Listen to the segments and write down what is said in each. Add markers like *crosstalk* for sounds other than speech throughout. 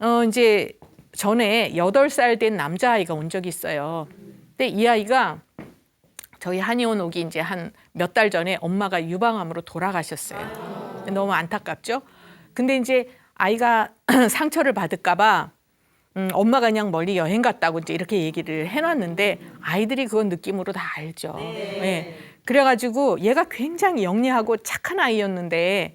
어 이제 전에 여덟 살 된 남자 아이가 온 적이 있어요. 근데 이 아이가 저희 한의원 오기 이제 한 몇 달 전에 엄마가 유방암으로 돌아가셨어요. 너무 안타깝죠. 근데 이제 아이가 *clears throat* 상처를 받을까봐 음, 엄마가 그냥 멀리 여행 갔다고 이제 이렇게 얘기를 해놨는데 아이들이 그건 느낌으로 다 알죠. 예. 그래가지고 얘가 굉장히 영리하고 착한 아이였는데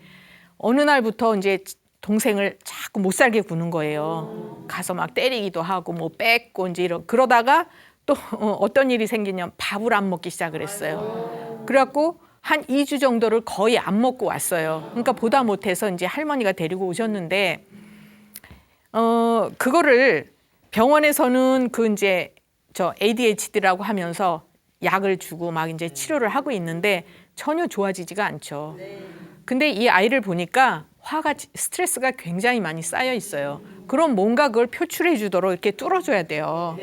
어느 날부터 이제 동생을 자꾸 못 살게 구는 거예요. 가서 막 때리기도 하고 뭐 뺏고 이제 이러 그러다가 또 어, 어떤 일이 생기냐면 밥을 안 먹기 시작을 했어요. 그래갖고 한 2주 정도를 거의 안 먹고 왔어요. 그러니까 보다 못해서 이제 할머니가 데리고 오셨는데 어 그거를 병원에서는 그 이제 저 ADHD라고 하면서 약을 주고 막 이제 치료를 하고 있는데 전혀 좋아지지가 않죠. 근데 이 아이를 보니까 화가 스트레스가 굉장히 많이 쌓여 있어요. 그럼 뭔가 그걸 표출해 주도록 이렇게 뚫어줘야 돼요.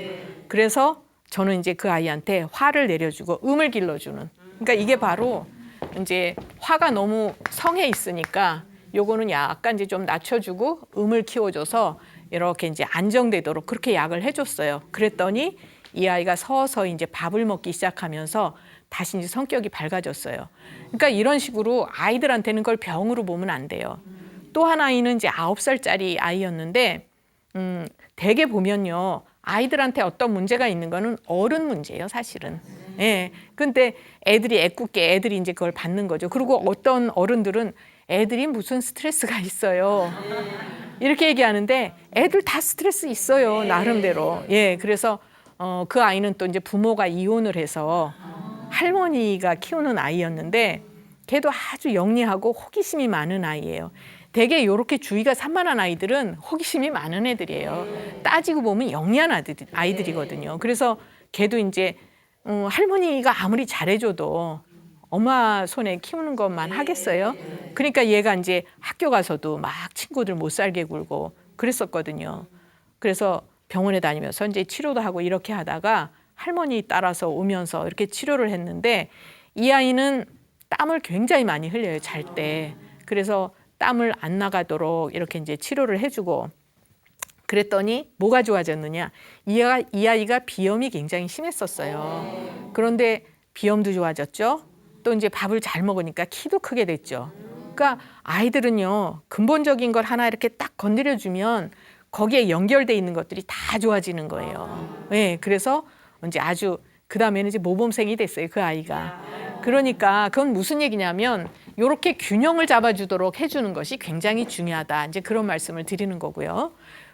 그래서 저는 이제 그 아이한테 화를 내려주고 음을 길러주는. 그러니까 이게 바로 이제 화가 너무 성해 있으니까 요거는 약간 이제 좀 낮춰주고 음을 키워줘서 이렇게 이제 안정되도록 그렇게 약을 해줬어요. 그랬더니 이 아이가 서서히 이제 밥을 먹기 시작하면서 다시 이제 성격이 밝아졌어요. 그러니까 이런 식으로 아이들한테는 그걸 병으로 보면 안 돼요. 또한 아이는 이제 아홉 살짜리 아이였는데 음, 대개 보면요. 아이들한테 어떤 문제가 있는 거는 어른 문제예요, 사실은. 예. 근데 애들이 애꿎게 애들이 이제 그걸 받는 거죠. 그리고 어떤 어른들은 애들이 무슨 스트레스가 있어요. 이렇게 얘기하는데 애들 다 스트레스 있어요, 나름대로. 예. 그래서 어, 그 아이는 또 이제 부모가 이혼을 해서 할머니가 키우는 아이였는데 걔도 아주 영리하고 호기심이 많은 아이예요. 되게 이렇게 주의가 산만한 아이들은 호기심이 많은 애들이에요. 따지고 보면 영리한 아이들, 아이들이거든요. 그래서 걔도 이제 음, 할머니가 아무리 잘해줘도 엄마 손에 키우는 것만 하겠어요. 그러니까 얘가 이제 학교 가서도 막 친구들 못 살게 굴고 그랬었거든요. 그래서 병원에 다니면서 이제 치료도 하고 이렇게 하다가 할머니 따라서 오면서 이렇게 치료를 했는데 이 아이는 땀을 굉장히 많이 흘려요 잘 때. 그래서 땀을 안 나가도록 이렇게 이제 치료를 해주고 그랬더니 뭐가 좋아졌느냐? 이, 아이, 이 아이가 비염이 굉장히 심했었어요. 그런데 비염도 좋아졌죠. 또 이제 밥을 잘 먹으니까 키도 크게 됐죠. 그러니까 아이들은요 근본적인 걸 하나 이렇게 딱 건드려 주면 거기에 연결돼 있는 것들이 다 좋아지는 거예요. 네, 그래서 이제 아주 그 다음에는 이제 모범생이 됐어요 그 아이가. 그러니까 그건 무슨 얘기냐면 이렇게 균형을 잡아주도록 해주는 것이 굉장히 중요하다. 이제 그런 말씀을 드리는 거고요.